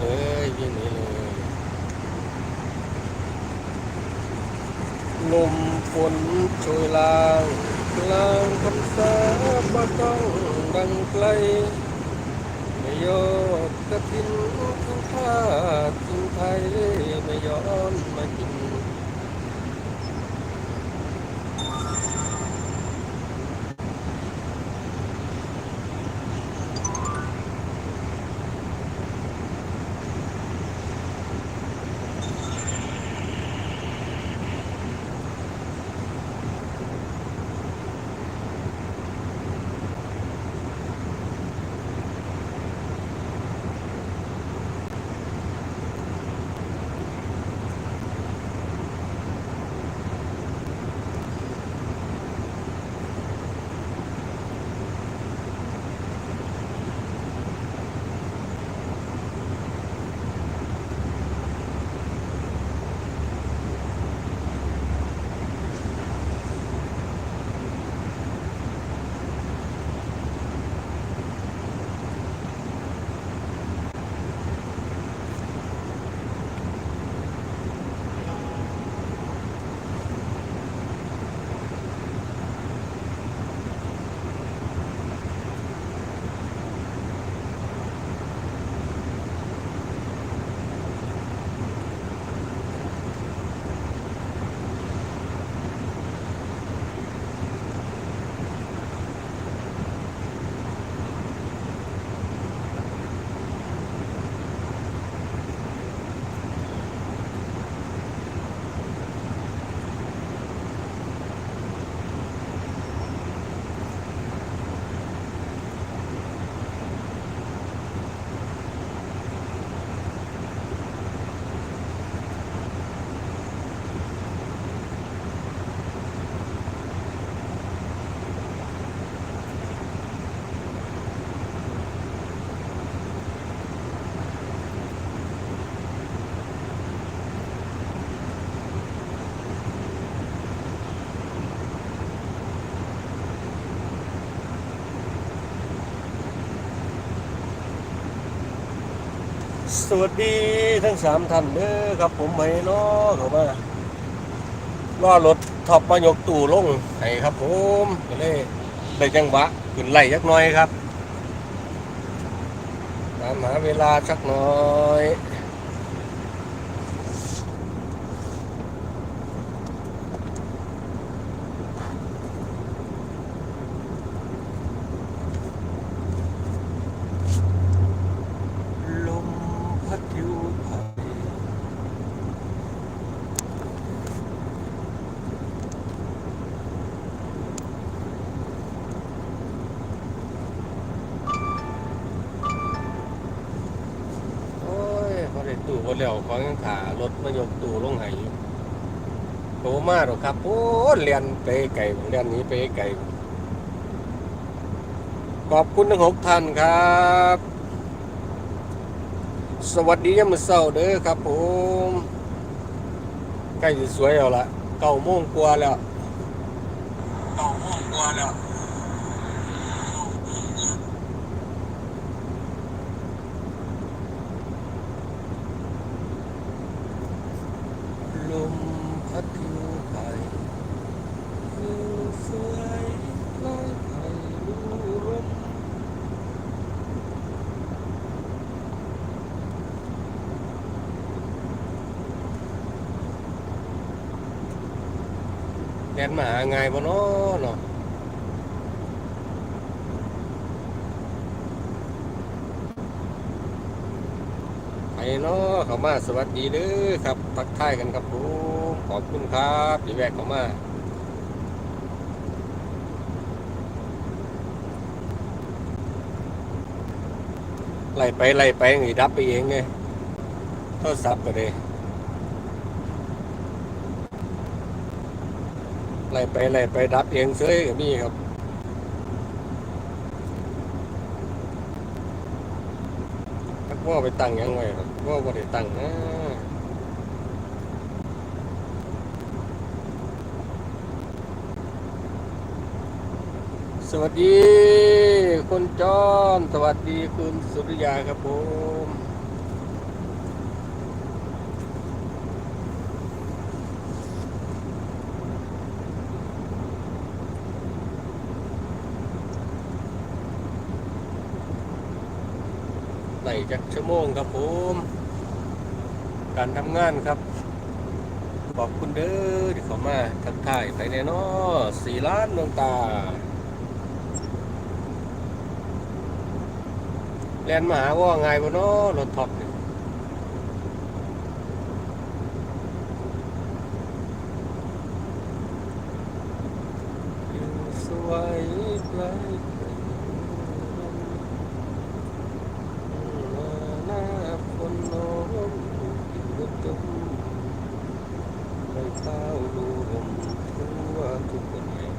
เลยวิ่งหนีเลย ลมฝนโชยลางกลางคำสาบต้องดังไกลไม่ยอดกระทินทิ้งชาติทิ้งไทยไม่ยอมมากิน สวัสดีทั้งสามท่านเด้อครับผมไหมเนาะเข้ามาล่อรถท็อปมายกตู่ลงให้ครับผมก็เลยได้จังหวะขึ้นไหล่จักหน่อยครับตามหาเวลาสักหน่อยลมพัดทิวไทย โอ้ยพอได้ตู่พอแล้วของยังขารถมายกตู่ลงให้อยู่โต มากหรอกครับ โอ้ยเรียนไปไก่เรียนหนี้ไปไก่ขอบคุณทั้งหกท่านครับ สวัสดียามมื้อเช้าเด้อครับผมใกล้จะสวยแล้วล่ะเก้าโมงกว่าแล้วเก้าโมงกว่าแล้วลมพัดทิวไผ่วิวสวยลอยไผ่ลู่ลมแดนมาหาไงายบ่เนาะเนาะไปเนาะเขามาสวัสดีเด้อครับทักทายกันครับผมขอบคุณครับที่แวะเขามาไล่ไปไล่ไปไงดับไปเองไงโทรศัพท์ก็เลย ไล่ไปไล่ไปดับเองเฉยก็มีครับถ้าว่าไปตั้งยังไว้ครับว่าบ่ได้ตั้งนะสวัสดีคุณจอมสวัสดีคุณสุริยาครับผม โมงครับผม การทำงานครับขอบคุณเด้อที่เขามาทักทายไปแน่นอสี่ล้านดวงตา แลนมาหาว่าไงบ่เนาะรถท็อปนี่อยู่สวยไกลหน้าฝนน้องกินรถจมไปข้าวดูลมทั่วทุกคนแห่ง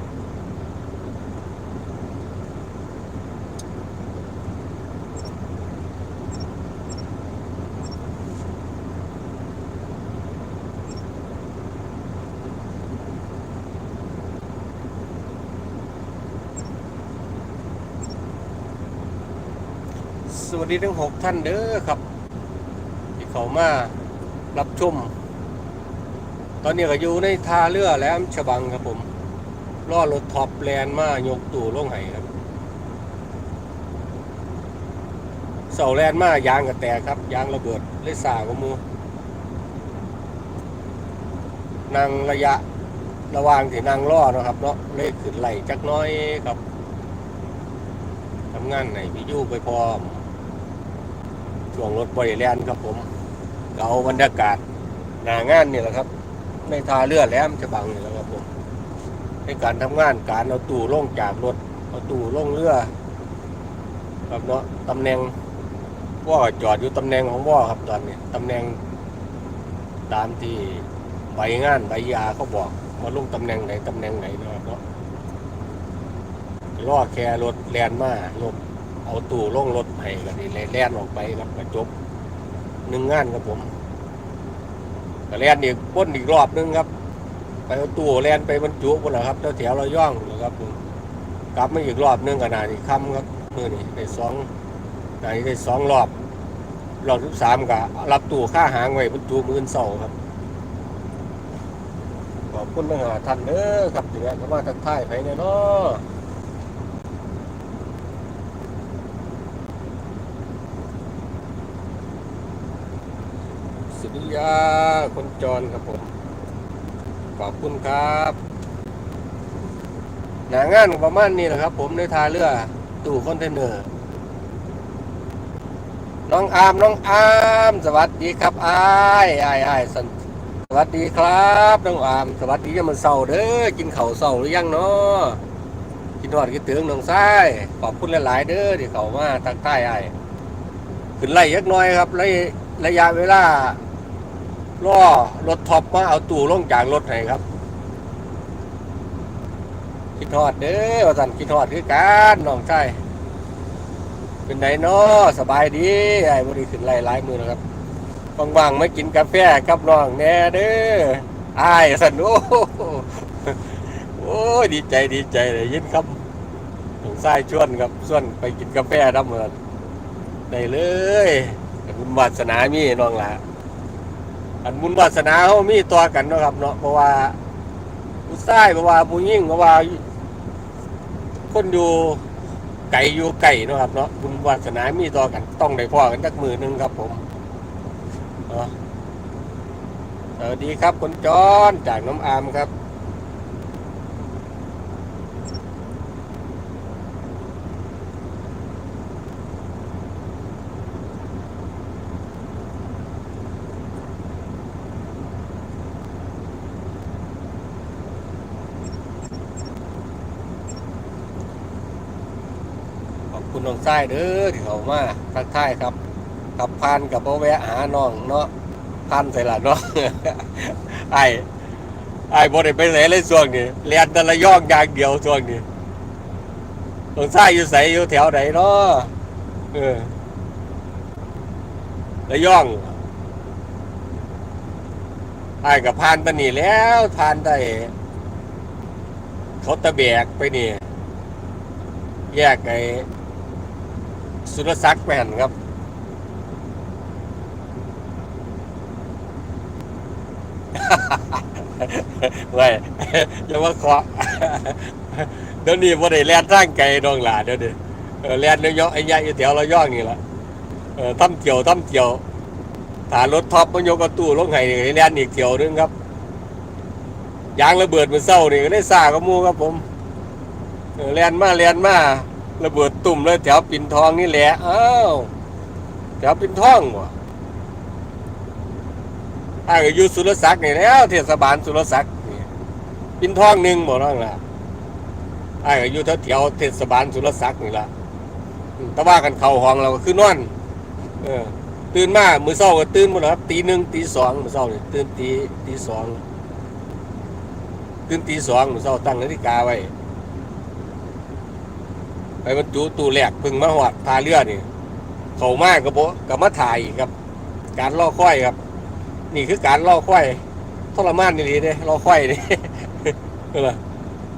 ส วัสดีทั้งหกท่านเด้อครับ ที่เขามารับชม ตอนนี้ก็อยู่ในท่าเรือแหลมฉบังครับผมล่อรถท็อปแลนด์มายกตู่ลงไห้ครับเสาแลนด์มายางกระแตกครับยางระเบิดเลยสากมูนั่งระยะระวางที่นั่งล่อเนาะครับเนาะเลยขึ้นไหลจักน้อยครับทำงานไหนพี่ยู่ไปพร้อม ช่วงรถบริแลนครับผมก็เอาบรรยากาศหนางานนี่แหละครับในทาเรือแหลมฉบังนี่แหละครับผมในการทำงานการเอาตู้ลงจากรถเอาตู้ลงเรือครับเนาะตำแหน่งว่าจอดอยู่ตำแหน่งของว่าครับตอนนี้ตำแหน่งตามที่ใบงานใบยาเขาบอกมาลงตำแหน่งไหนตำแหน่งไหนนะครับเนาะล่อแครถแลนมาลง เอาตู้ล่องรถให้กันนี่แล่นออกไปครับกระจบหนึ่งงานครับผมก็แล่นอีกพ้นอีกรอบนึงครับ ไปเอาตู้แล่นไปบรรจุหมดแล้วครับแถวแถวเราย่องนะครับผมกลับมาอีกรอบนึงขนาดนี้ค่ำครับมือนี่ได้สองขนาดนี้ได้สองรอบรอบที่สามก็รับตู้ค่าหางไว้บรรจุมือเสาครับขอบคุณมหาท่านเด้อครับที่แวะเข้ามาทักทายไปเนี่ยเนาะ ริยาคนจรครับผม ขอบคุณครับหนางานประมาณนี้แหละครับ ผมในทาเรือตู้คอนเทนเนอร์น้องอามน้องอามสวัสดีครับอายอายอายสันสวัสดีครับน้องอาม สวัสดียามมันเศร้าเด้อกินข้าวเศร้าหรือยังเนาะกินทอดกินเตืองน้องซ้ายขอบคุณหลาย ๆ เด้อที่เขามาทักทายอายขึ้นไล่ยักน้อยครับระยะเวลา ล่อรถท็อปมาเอาตู้ลงจากรถให้ครับ คิดทอดเด้อว่าสันคิดทอดคือกันน้องชายเป็นไดเนาะสบายดีไอ้บริขึ้นไล่หลายมือนะครับว่างๆไม่กินกาแฟกับน้องแน่เด้อไอ้สันโอ้โหโอ้ดีใจดีใจเลยยินครับน้องชายชวนครับชวนไปกินกาแฟน้ำเหมือนได้เลยบุญวาสนามีน้องละ กันบุญวาสนาเขามีตัวกันเนาะครับเนาะเพราะว่าผู้ชายเพราะว่าผู้หญิงเพราะว่า คนอยู่ไก่อยู่ไก่เนาะครับเนาะบุญวาสนามีตัวกันต้องได้พ่อกันสักมือหนึงครับผมเนาะสวัสดีครับคนจอนจากน้ำอามครับ น้องไส้เด้อที่เขามาทักทายครับขับพานกับพ่อแวะหาน้องเนาะพันใส่ละเนาะไอ้ไอ้บ่ได้ไปไหนเลยช่วงนี้เรียนแต่ละย่องอย่างเดียวช่วงนี้น้องไส้อยู่ใสอยู่แถวไหนเนาะเออละย่องไอ้กับพานตะนี่แล้วพานได้เขาตะแบกไปนี่แยกไอ้ สุรศักดิ์ไปหันครับไว้อย่ามาเคาะเดี๋ยวนี้บ่ได้แล่นทางไกลดองหลาเดี๋ยวนี้เออแล่นเดี๋ยวยอไอ้ยะอยู่แถวเราย่องนี่ล่ะเออทำเกี่ยวทำเกี่ยวถ้ารถท็อปมันยกกระตู้ลงไห้นี่แล่นอีกเกี่ยวหนึงครับยางระเบิดมันเศร้านี่ก็ได้ซ่ากับหมูครับผมเออแล่นมาแล่นมา ระเบิดตุ่มเลยแถวปิ่นทองนี่แหละอ้าวแถวปิ่นทองวะอ้าก็อยู่สุรศักดิ์นี่แล้วเทศบาลสุรศักดิ์นี่ปิ่นทองหนึ่งหมดแล้วล่ะอ้าวก็อยู่แถวแถวเทศบาลสุรศักดิ์นี่ละแต่ว่ากันเข่าห้องเราก็คือนอนเออตื่นมามือเศร้าก็ตื่นหมดแล้วครับตีหนึ่งตีสองมือเศร้าเนี่ยตื่นตีตีสองตื่นตีสองมือเศร้าตั้งนาฬิกาไว้ ไปบรรจุตู้แรกพึ่งมาหอดทาเรือนี่เขามากกับโบกับมาถ่ายครับ การล่อค่อยครับ นี่คือการล่อค่อยทรมานนี่ดีเด้ล่อค่อยนี่เออ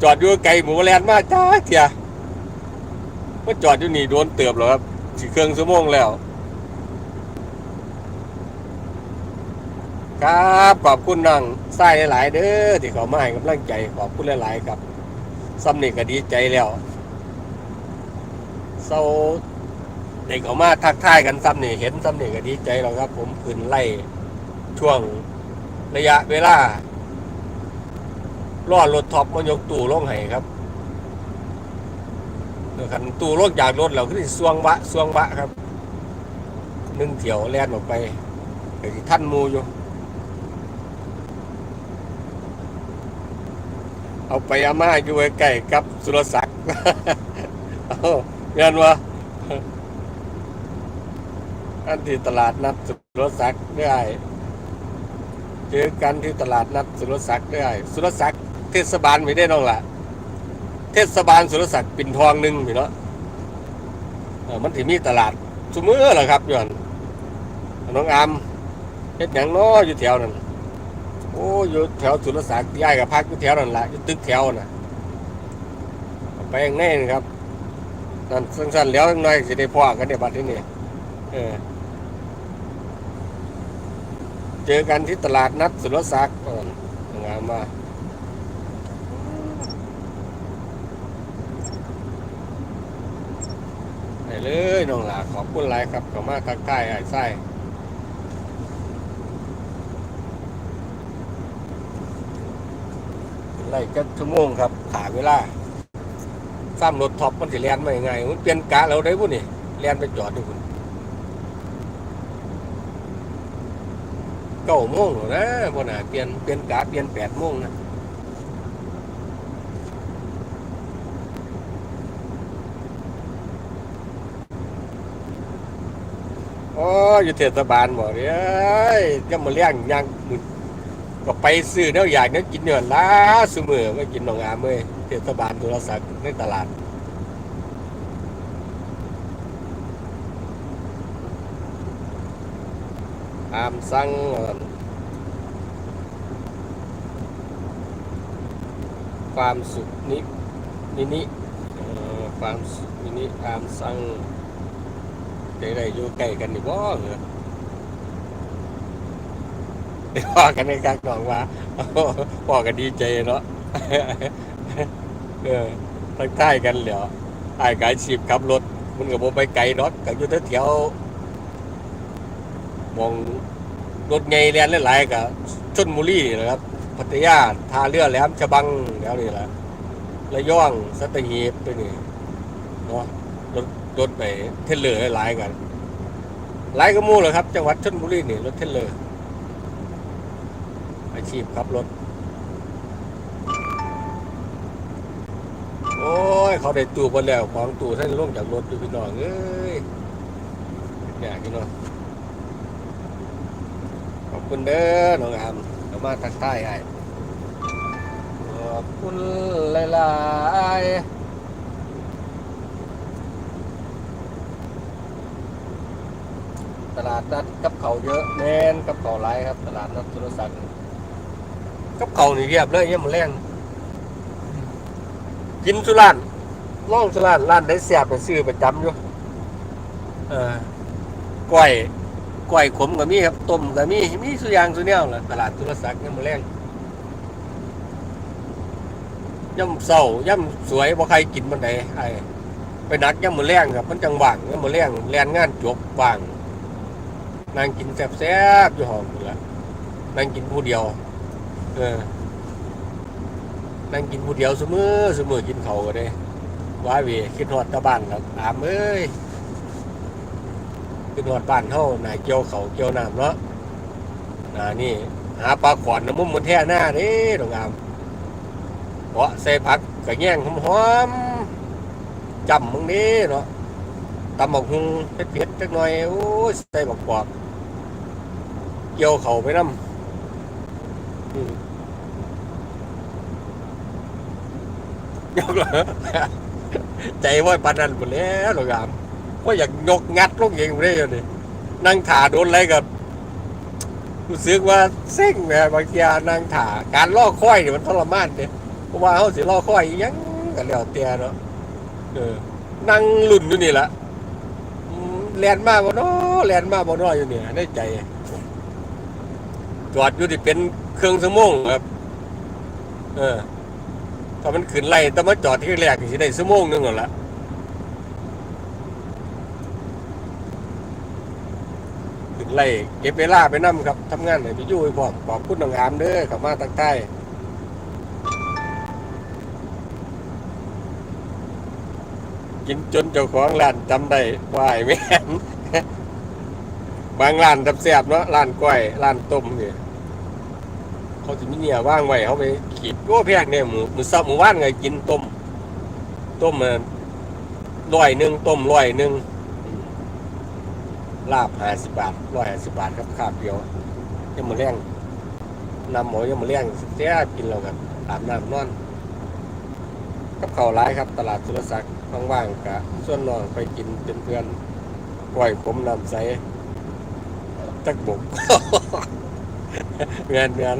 จอดอยู่ไกลหมูแลนมากจ้าเถียก็จอดอยู่นี่โดนเตือบแล้วครับสี่เครื่องชั่วโมงแล้ว ครับขอบคุณน้องไส้หลาย ๆ เด้อที่เขามาให้กำลังใจขอบคุณหลาย ๆ ครับซ้ำนี่ก็ดีใจแล้ว เศร้าเด็กเขามาทักทายกันซ้ำเนี่ยเห็นซ้ำเนี่ยก็ดีใจแล้วครับ ผมขึ้นไล่ช่วงระยะเวลาล่อรถท็อปมายกตู่ลงให้ครับเดี๋ยวคันตู้รถจากรถเราก็ที่สวงบะสวงบะครับนึ่งเที่ยวแล่นออกไปเดี๋ยวท่านมูอยู่ เอาไปอาม่าอยู่ใกล้ๆกับสุรศักดิ์ เงินวะอันที่ตลาดนัดสุรศักดิ์ได้เจอกันที่ตลาดนัดสุรศักดิ์ได้สุรศักดิ์เทศบาลไม่ได้น้องละเทศบาลสุรศักดิ์ปิ่นทองหนึ่งพี่เนาะมันถึมีตลาดสมือเหรอครับย้อนน้องอามเฮ็ดหยังน้ออยู่แถวนั้นโอ้อยู่แถวสุรศักดิ์ย้ายกับพักอยู่แถวนั้นละอยู่ตึกแถวน่ะไปย่างแน่นครับ นั่นสั้นๆแล้วจักหน้อยสิได้พ่อกันในบัดที่นี่เออเจอกันที่ตลาดนัดสุรศักดิ์ก่อนงามมาได้เลยน้องหลาขอบคุณหลายครับขอมาทักทายไอ้ไส้ไล่จักชั่วโมงครับขาเวลา ซ้ำรถท็อปมันสิเลียนมายังไงมันเปลี่ยนกะเราได้พุ่นนี่เลียนไปจอดดูคุณเก้าโมงแล้วนะบ่น่าเปลี่ยนเปลี่ยนกะเปลี่ยนแปดโมงนะโอ้อยู่เทศบาลบ่เนี่ยก็มาเลี้ยงยังก็ไปซื้อเนื้ออยากเนื้อกินเนื้อล้าสมือไม่กินหนองอามเลย เทศบาลโทรศัพท์ในตลาดอามสั่งความสุขนินินิความสุขนินิอามสั่งได้ได้อยู่ใกล้กันนี่บ่เหรอได้พอกันในการกล่องว่าพอกันดีใจเนาะ เออทักทายกันเหลียวไอ้ายกายชีพขับรถมันก็บ่ไปไกลเนาะก็อยู่แถวมองรถไงเรียนหลายๆกับชนบุรีนี่แหละครับพัทยาท่าเรือแหลมฉบังแล้วนี่แหละระยองสัตหีบไปนี่เนาะรถรถไปเทเลอร์หลายกันหลายก็มู่เลยครับ จังหวัดชลบุรีนี่รถเทเลอร์อาชีพขับรถ เขาได้ตู้ไปแล้วของตู้ท่านลงจากรถดูพี่น้องเอ้ยอยากพี่น้องขอบคุณเด้อน้องอามเรามาทักทายไอ้ขอบคุณหลายๆตลาดนัดกับเขาเยอะแน่นกับเขาหลายครับ ตลาดนัดสุรศักดิ์กับเขานี่เรียบเลยเนี่ยมันแรงกินสุราน ล่องสุรานร้านได้เสียบไปซื้อประจำอยู่เออก้อยก้อยขมก็มีครับต้มก็มีมีสุยางสุแนวแหละตลาดสุรศักดิ์เนี่ยมันแรงย่ำเศร้าย่ำสวยบ่ใครกินมันไดไอ้ไปนักย่ำมือแรงครับ มันจังหว่างย่ำมือแรงแลนงานจบว่างนั่งกินแซ่บๆอยู่หองนี่ละนั่งกินผู้เดียวเออนั่งกินผู้เดียวเสมอเสมอกินเขาก็ได้ ว้าเวีคิดฮอดตะบ้านครับอามเอ้ยคิดฮอดบ้านเฮาน่าเกี่ยวเขาเกี่ยวน้ำเนาะน่านี่ หาปลาขวานน้ำมุมมันแท่หน้าเด้ดอกอามเพราะใส่ผักกระแย่งหอมๆจำมึงนี่เนาะตำบักหุงเผ็ดๆจักหน่อยโอ้ยใส่บักกวากเกี่ยวเขาไปน้ำยกเหรอ ใจว่าปานนั้นหมดแล้วหรอกครับว่าอยากยกงัดลงเองไม่ได้เลยนี่นั่งถ่าโดนอะไรกับรู้สึกว่าเซ็งแหมบางทีนั่งถ่าการล่อค่อยเนี่ยมันทรมานเนี่ยเพราะว่าเขาสิล่อค่อยยังกันแล้วเตียเนาะเออนั่งลุ่นอยู่นี่แหละแลนมากบ่เนาะแลนมากบ่เนาะอยู่เนี่ยในใจจอดอยู่ที่เป็นเครื่องสมงครับ เออ ถ้ามันขึ้นไล่แต่มาจอดที่แรกสิได้ชั่วโมงหนึงหรอละขึ้นไล่เก็บเวลาไปนั่ครับทำงานให้พี่ยู่ให้พอขอบคุณน้องอามเด้อขับมาตั้งใต้กินจนเจ้าของร้านจำได้ว่าไอ้แม่บางร้านทับแซ่บเนาะร้านก้อยร้านต้มเนี่ย เขาจะมีเนี่ยว่างไว้เขาไปขีดโอ้แพกเนี่ยหมูหมูซับหมูว่านไงกินต้ม ต้มมาร้อยหนึ่งต้มร้อยหนึ่งลาบห้าสิบบาทร้อยห้าสิบบาทครับขาเดียวยังมาแรงนำหมอยังมาแรงแซ่บกินเรากันอาบน้ำนอนกับเขาร้ายครับ ตลาดสุรศักดิ์ว่างๆกะส่วนนองไปกินเป็นเพื่อนปล่อยผมนำใส่จักบก เงินเงิน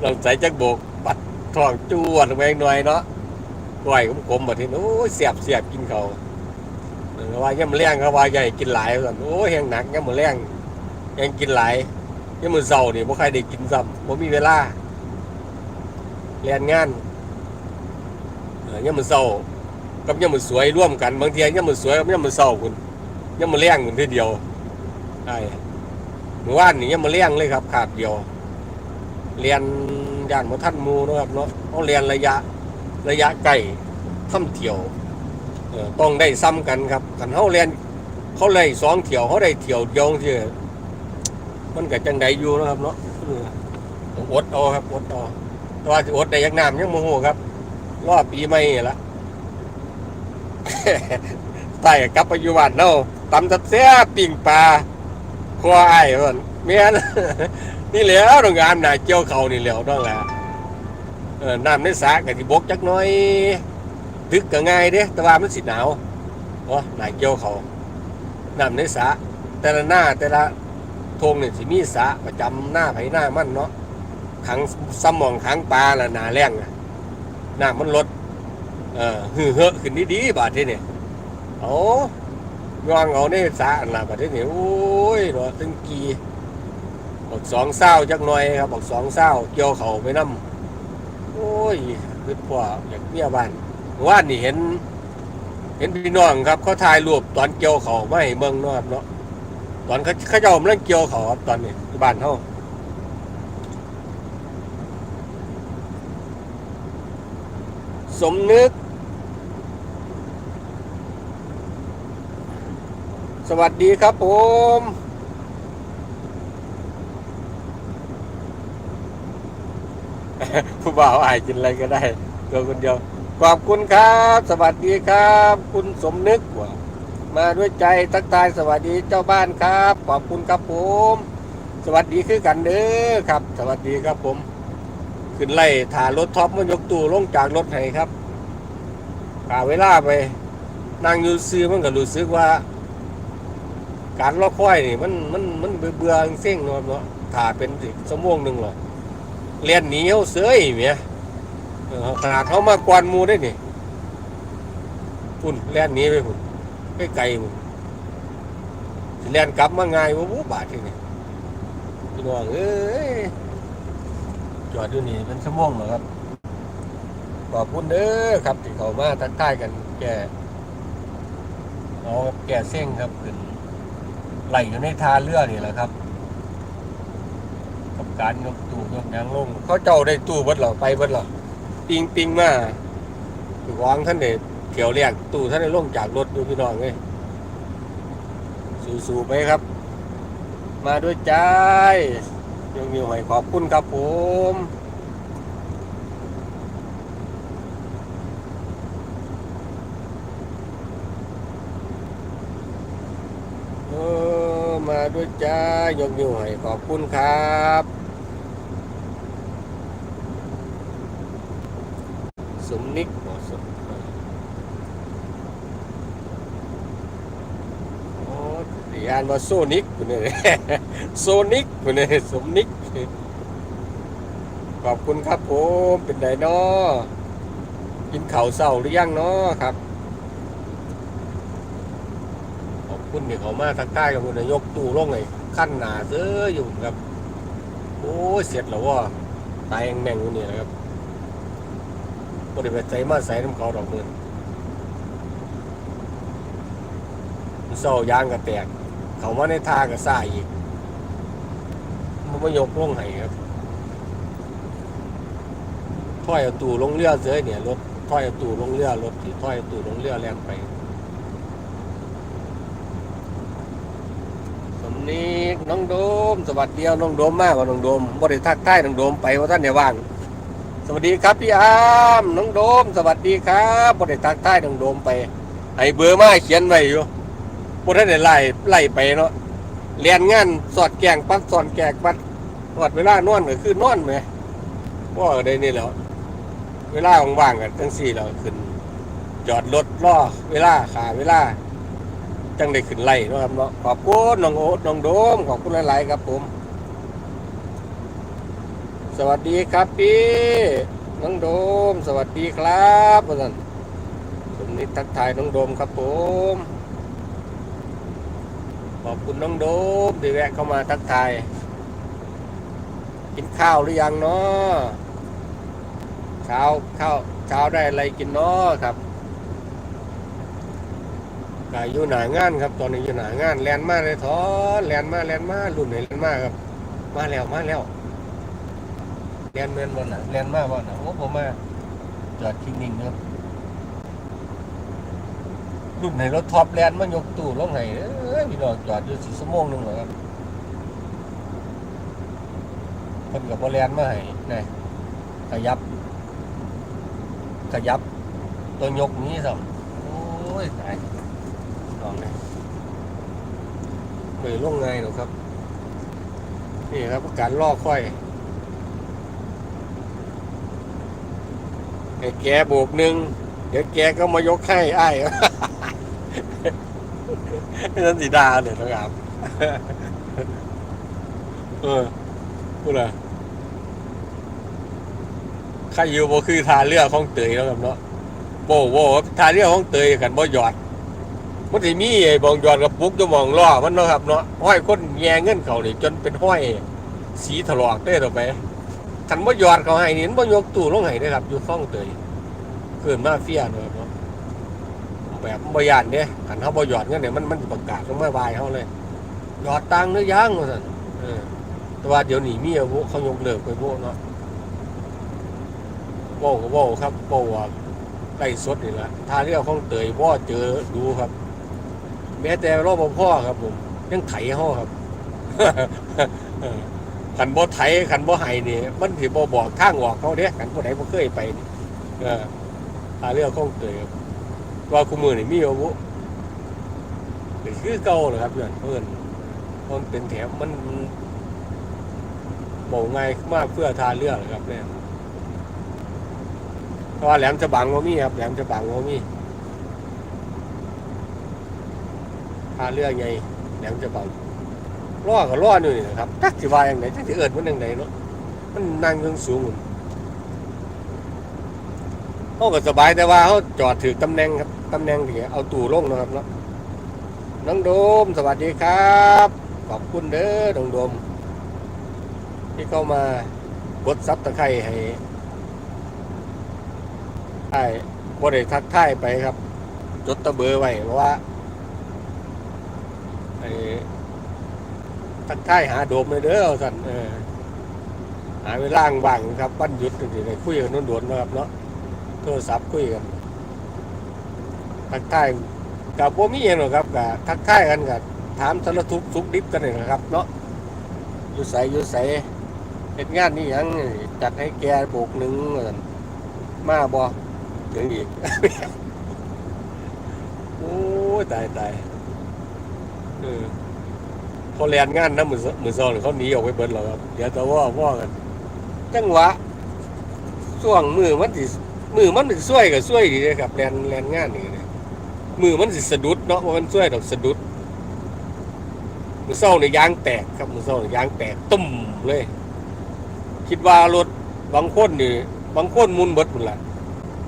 เราใส่จักโบกปัดทองจวดแวงหน่อยเนาะก้อยกลมๆแบบนี้โอ้ยเสียบเสียบกินเขาเออว่าย่ำแรงเขาว่าใหญ่กินหลายก่อนโอ้แหงหนักย่ำมือแรงยังกินหลายย่ำมือเศร้านี่บ่ใครได้กินซ้ำบ่มีเวลาเรียนงานเออย่ำมือเศร้ากับย่ำมือสวยร่วมกัน บางทีย่ำมือสวยกับย่ำมือเศร้าคุณย่ำมือแรงคุณทีเดียวใช่เมื่อวานนี่ยังมาเลี้ยงเลยครับขาดเดียว เรียนย่านมาท่านหมูเนาะครับเนาะต้องเรียนระยะระยะไกลท่ำเที่ยวเออต้องได้ซ้ำกันครับกันเขาเรียนเขาเลยสองเที่ยวเขาได้เที่ยวเดียวที่มันก็จังไดอยู่เนาะครับเนาะเออต้องอดเอาครับอดเอาแต่ว่าสิอดได้ยักน้ำยังโมโหครับรอบปีใหม่นี่ละ ใต้กลับไปอยู่บ้านเนาะตำตัดเสียปิ่งปลาครัวไอ้เพิ่นเมียน นี่แหล้วโรงงานน่ะเกี่ยวเขานี่แหล้วนั่นแหละเออน้ำในสระก็สิบกจักหน้อยดึกก็ง่ายเด้แต่ว่ามันสิหนาวโอ้น่าเกี่ยวเขาน้ำในสระแต่ละหน้าแต่ละทงนี่สิมีสระประจำหน้าไผหน้ามันเนาะขังสมองขังปลาละหนาแรงอะน้ำมันลดเออหือเหอะขึ้นดีๆบาดทีนี่โอ้ย่องเอาในสระอันละประเทศนี้โอ้ยเนาะตึงกี บอกสองเศร้าจักหน่อยครับบอกสองเศร้าเกี่ยวเขาไปน้ำโอ้ยคือพ่ออยากเมียบ้านว่านนี่เห็น เห็นพี่น้องครับเขาถ่ายรูปตอนเกี่ยวเขาไม่เมืองนาะครับเนาะตอนเขาเขาเจ้ากำลังเกี่ยวเขาครับตอนนี้บ้านเขาสมนึก สวัสดีครับผม ผู้บ่าวอายกินอะไรก็ได้ตัวคนเดียว ขอบคุณครับ สวัสดีครับ คุณสมนึกว่ามาด้วยใจทักทายสวัสดีเจ้าบ้านครับ ขอบคุณครับผม สวัสดีคือกันเด้อครับ สวัสดีครับผม ขึ้นไล่ถ่ารถท็อปมายกตู้ลงจากรถให้ครับกาเวลาไปนั่งอยู่ซื้อมันก็รู้สึกว่า การรอค่อยนี่มันมันมันเบื่อเบื่อเซ็งๆเนเนาะถ้าเป็นสิชั่วโมงหนึ่งหรอ เรียนหนีเขาเสยเมียขนาดเขามากวนมูได้นี่พุ่นเรียนหนีไปพุ่นไปไกลพุ่นเรียนกลับมาง่ายว่าวูบาทที่นี่พี่น้องเอ้ยจอดอยู่นี่เป็นชั่วโมงเหรอครับขอบคุณเด้อครับที่เขามาทักทายกันแกเอาแก่เส้งครับขึ้นไหลอยู่ในท่าเรือนี่แหละครับ การยกตู้ยกยางลงเขาเจ้าได้ตู้เบิดเหรอไปเบิดเหรอปิงปิงมาถือวางท่านเด็เที่ยวเรียกตู้ท่านได้ลงจากรถดูพี่น้องเลยสู้ๆไปครับ มาด้วยใจยังมีหอยขอบคุณครับผมเออมาด้วยจ้ายกนิ้วให้ขอบคุณครับ สมนิกบอสมโอ้ยอ่านว่าโซนิกคุณเนี่ยโซนิกคุณเนี่ยสมนิก ขอบคุณครับผมเป็นไดเนาะกินข้าวเศร้าหรือยังเนาะครับ ขอบคุณที่เขามาทางใต้กับคุณนายกตู้ร่องไงขั้นหนาเสื้ออยู่ครับ โอ้เสร็จแล้วว่าตายแม่งๆอยู่นี่นะครับ ริเวณใจมาใส่น้ำเขาดอกเงินเศร้ายางก็แตก เขามาในทาก็ซ่าอีกมันไมายกร่องไห้ครับถ้อยตูลงเรือเสือเนี่ยรถถ้อยตูลงเรือรถที่ถ้อยตูลงเรือแล่นไปสมนิกน้องโดมสวัสดีน้องโดมมากกว่าน้องโดมบริทักใต้น้องโดมไปว่าท่านเนี่ยว่าง วัสดีครับพี่อามน้องโดม สวัสดีครับบริทักใต้น้องโดมไปไอ้เบอร์มาเขียนไว้อยู่บริได้ไล่ไล่ไปเนาะเรียนงานสอดแกงปัดสอนแกงปัดวัดเวลานอนก็คือนอนไหมว่าได้นี่แหล้ว เวลาว่างๆกันทั้งสี่เราขึ้น จอดรถรอเวลาขาเวลาจังได้ขึ้นไล่นะครับเนาะขอบคุณน้องโอ๊ตน้องโดมขอบคุณหลายๆครับผม สวัสดีครับพี่น้องโดม สวัสดีครับพ่อสันสมนิดทักทายน้องโดมครับผม ขอบคุณน้องโดมที่แวะเข้ามาทักทาย กินข้าวหรือยังเนาะเช้าข้าวเช้าได้อะไรกินเนาะครับก็อยู่หนางานครับ ตอนนี้อยู่หนางานแลนมาเลยทอนแลนมาแลนมารุ่นไหนแลนมาครับ มาแล้วมาแล้ว แลนเมือนบนน่ะแลนมากบนน่ะโอ้ผมมาจอดคิงนิ่งครับรุ่นไหนรถท็อปแลนมายกตู้ลงไหนเอ้ยพี่น้องจอดอยู่สี่ชั่วโมงหนึงเหรอครับเพิ่นกับพอแลนมาให้นี่ขยับ ขยับ ตัวยกนี้สิโอ้ยตายลองเลยไม่ลงไงหรอครับ นี่ครับการล่อค่อย ไอ้แกโบกหนึ่งเดี๋ยวแกก็มายกให้ไอ้ายนั่นสีดาเนี่ยนะครับเออพูดอะไรใครอยู่บ่คือทาเรือของเตยแล้วครับเนาะโบโบทาเรือของเตยกันบ่หยอดมันสิมีไอ้บองยอดกับปุกจะมองล้อมันเนาะครับเนาะห้อยคนแย่เงินเขานี่จนเป็นห้อย สีถลอกได้ต่อไป คันบ่หยอดเขาให้นี่มันบ่ยกตู้ลงให้เด้อครับ อยู่ฟ้องเตยเกินมาเฟียเนาะครับแบบบ่ยานเด้คันเฮาบ่หยอดเงินเนี่ยมันมันประกาศลงมาบายเฮาเลยยอดตังค์หรือยังว่าซั่นเออแต่ว่าเดี๋ยวนี้มีอาวุธเขายกเลิกไปโบเนาะว้าก็ว้าครับว้าวไล่สดนี่ล่ะทาเรียกของเตยบ่เจอดูครับ แม้แต่รอบพ่อครับผมยังไถห่อครับ ขันบ่ไถขันบ่ไห้นี่มันถือบ่บอกทางออกเขาเด้ขันผู้ใดบ่เคยไปนี่เออหาเรื่องของเตยครับว่าคู่มือนี่มีอาวุธนี่คือเก่าเลยครับเพื่อนเพื่อนมันเป็นแถมมันบอกง่ายมากเพื่อทาเรือครับเนี่ยเพราะว่าแหลมจะบังว่ามีครับแหลมจะบังว่ามีพาเรือไงแหลมจะเบา ล่อกับล่อนี่นะครับจักสิว่าอย่างไหนจักสิเอิดมันอย่างไหนเนาะมันนั่งเครื่องสูงเขาก็สบายแต่ว่าเขาจอดถือตำแหน่งครับตำแหน่งที่เอาตู่ลงนะครับเนาะน้องโดมสวัสดีครับ ขอบคุณเด้อน้องโดม ที่เข้ามากดซับตะไคร้ให้ไอ้บริทักทายไปครับ จดตะเบอร์ไว้เพราะว่าไอ้ ทักทายหาโดมเลยเด้อสันเออหาเวลาว่างครับวันหยุดนี่ได้คุยกันโดนๆนะครับเนาะโทรศัพท์คุยกันทักทายกับบ่มีหยังหรอครับกับทักทายกันกับถามสารทุกข์สุขดิบกันนี่นะครับ เนาะอยู่ใสอยู่ใสเฮ็ดงานนี่ยังจัดให้แกโบกหนึ่งมาบ่ถึงอีกโอ้ตายตายเออ เขาแลนงานนะมือมือซองเขาหนีออกไปเบิดแล้วครับเดี๋ยวแต่ว่าว่ากันจังหวะช่วงมือมันสิมือมันสิช่วยกับช่วยดีเลยครับแลนแลนงานนี่เลยมือมันสิสะดุดเนาะว่ามันช่วยดอกสะดุดมือเศร้าในยางแตกครับมือเศร้าในยางแตกตุ่มเลย คิดว่ารถบางคนนี่บางคนมุนเบิดหมดละ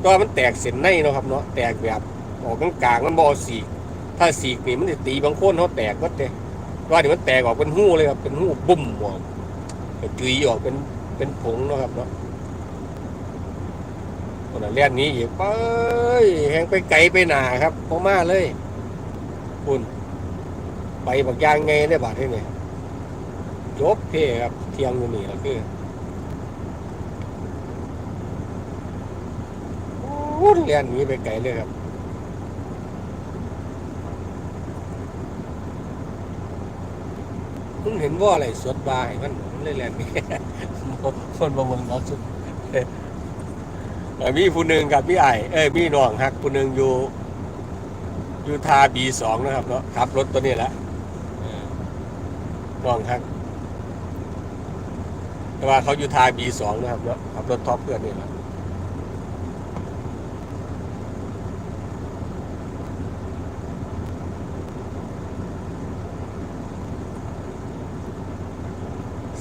ตัวมันแตกเส้นในเนาะครับเนาะแตกแบบออกกลางๆมันบอสีถ้าสีกนี่มันจะตีบางคนเขาแตกก็เด้ ว่าเดี๋ยวมันแตกออกเป็นหู้เลยครับ เป็นหู้บุ่มออกจุยออกเป็นเป็นผงนะครับเนาะคนละเลียนนี้อีกไปแหงไปไกลไปหนาครับพอมาเลยคุณไปบักยางไงได้บาทที่นี่จบเพ่ครับเที่ยงอยู่นี่แล้วคือเลียนนี้ไปไกลเลยครับ มึงเห็นว่าอะไรสวดบายมันมันเลยแลนนี่คนบางเมืองเราสุดเอ่อมีผู้หนึ่งกับพี่ไอายเอ้ยมีน้องฮักผู้หนึ่งอยู่อยู่ทาบีสองนะครับเนาะขับรถตัวนี้แหละเออน้องฮัก แต่ว่าเขาอยู่ทาบีสองนะครับเนาะขับรถท็อปเพื่อนนี่แหละ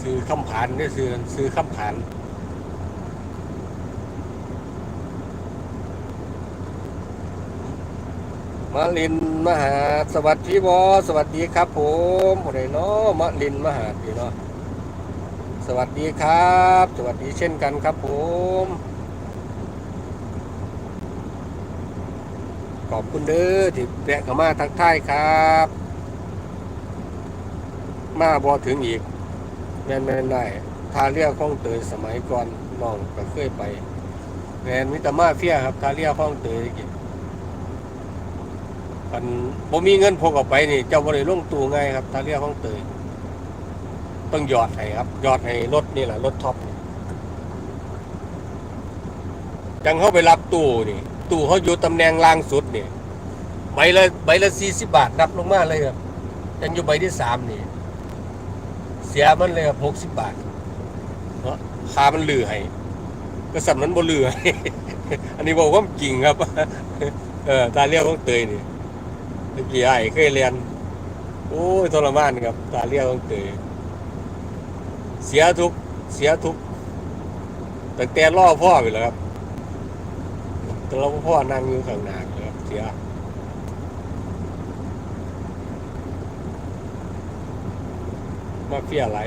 ซื้ อคำผ่านนี่ซื้อซื้อคำผ่านมาลินมหาสวัสดีบอสวัสดีครับ ผมผู้ใดเนาะมะลินมหาดีเนาะสวัสดีครับ สวัสดีเช่นกันครับผม ขอบคุณเด้อที่แวะเข้ามาทักทายครับ มาบอถึงอีก แม่นแม่นได้ทาเรียข้องเตยสมัยก่อนน้องก็เคยไปแมนมิตรมาเฟียครับทาเรียข้องเตยกินมันบ่มีเงินพกออกไปนี่ เจ้าบ่ได้ลงตูง่ายครับถ้าเรียกห้องเตยต้องหยอดให้ครับหยอดให้รถนี่แหละรถท็อปจังเขาไปรับตู้นี่ ตู้เขาอยู่ตำแหน่งล่างสุดนี่ใบละใบละสี่สิบบาทนับลงมาเลยครับจังอยู่ใบที่สามนี่ เสียมันเลยครับหกสิบบาทเนาะคามันเหลือให้ก็สำนั้นบ่เหลือให้อันนี้บอกว่าจริงครับ เออตาเรียกห้องเตยนี่ตะกี้ไอ้เคยเรียนโอ้ยทรมานครับ ตาเรียกต้องเตยเสียทุกเสียทุกตั้งแต่ล่อพ่อไปแล้วครับแต่เราพ่อนั่งอยู่ข้างหน้าเลยครับเสีย มาเฟียอะไร